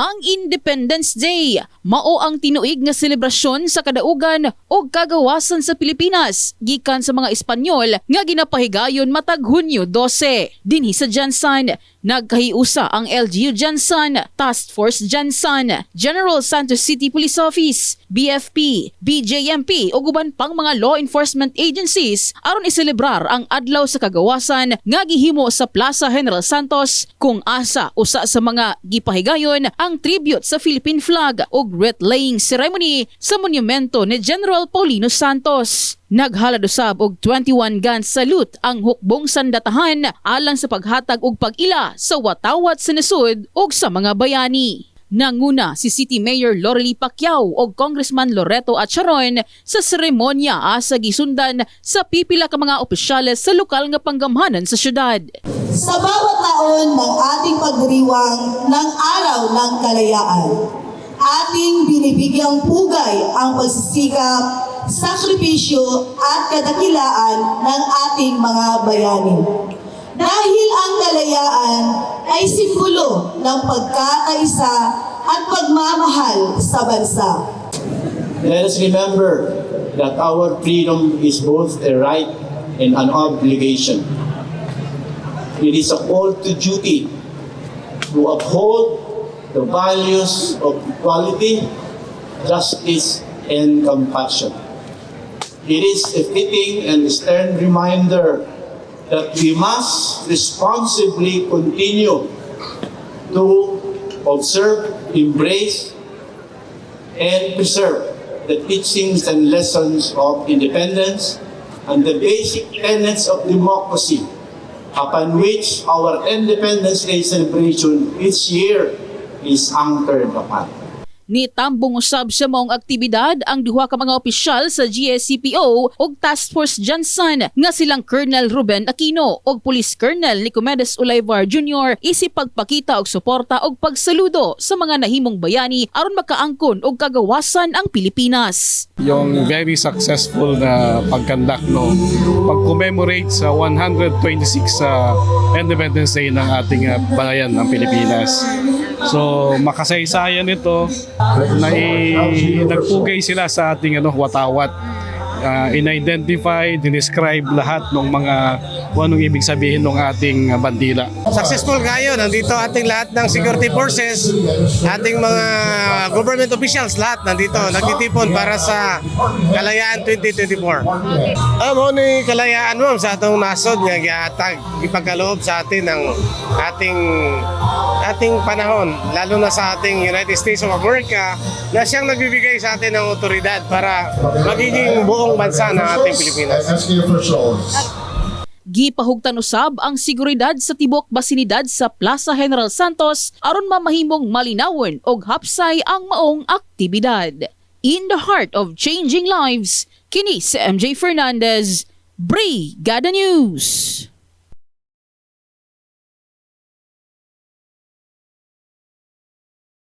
Ang Independence Day mao ang tinuig nga selebrasyon sa kadaugan o kagawasan sa Pilipinas gikan sa mga Espanyol nga ginapahigayon matag Hunyo 12. Dinhi sa Jansan, nagkahiusa ang LGU Jansan, Task Force Jansan, General Santos City Police Office, BFP, BJMP ug uban pang mga law enforcement agencies aron iselebrar ang adlaw sa kagawasan nga gihimo sa Plaza General Santos kung asa usa sa mga gipahigayon ang tribute sa Philippine flag ug wreath laying ceremony sa monumento ni General Paulino Santos. Naghalad usab og 21 gun salute ang hukbong sandatahan alang sa paghatag og pag-ila sa watawat sa nasud ug sa mga bayani. Nanguna si City Mayor Lorely Pacquiao o Congressman Loreto Acharon sa seremonya asa gisundan sa pipila ka mga opisyales sa lokal nga panggamhanan sa syudad. Sa bawat taon ng ating pagdiriwang ng Araw ng Kalayaan, ating binibigyang pugay ang pagsisikap, sakripisyo at kadakilaan ng ating mga bayani. Dahil ang kalayaan ay simbolo ng pagkakaisa at pagmamahal sa bansa. Let us remember that our freedom is both a right and an obligation. It is a call to duty to uphold the values of equality, justice, and compassion. It is a fitting and stern reminder that we must responsibly continue to observe, embrace, and preserve the teachings and lessons of independence and the basic tenets of democracy upon which our Independence Day celebration each year is anchored upon. Ni tambong usab sa maong aktibidad ang duha ka mga opisyal sa GSCPO ug Task Force Johnson nga silang Colonel Ruben Aquino ug Police Colonel Nicomedes Ulayvar Jr. isip pagpakita og suporta ug pagsaludo sa mga nahimong bayani aron makaangkon og kagawasan ang Pilipinas. yung very successful na pagkandak no pag-commemorate sa 126 sa Independence Day ng ating uh, bayan ng Pilipinas. So makasaysayan ito na i- nagpugay sila sa ating ano watawat. Uh, in-identify, dinescribe lahat ng mga kung anong ibig sabihin ng ating bandila. Successful ngayon, nandito ating lahat ng security forces, ating mga government officials, lahat nandito, nagtitipon para sa Kalayaan 2024. Amo ni Kalayaan mo sa atong nasod nga gihatag ipagkaloob sa atin ng ating ating panahon, lalo na sa ating United States of America, na siyang nagbibigay sa atin ng otoridad para magiging buong bansa ng ating Pilipinas. Gipahugtan usab ang seguridad sa tibok basinidad sa Plaza General Santos aron mamahimong malinawon og hapsay ang maong aktibidad. In the heart of changing lives, kini si MJ Fernandez, Brigada News.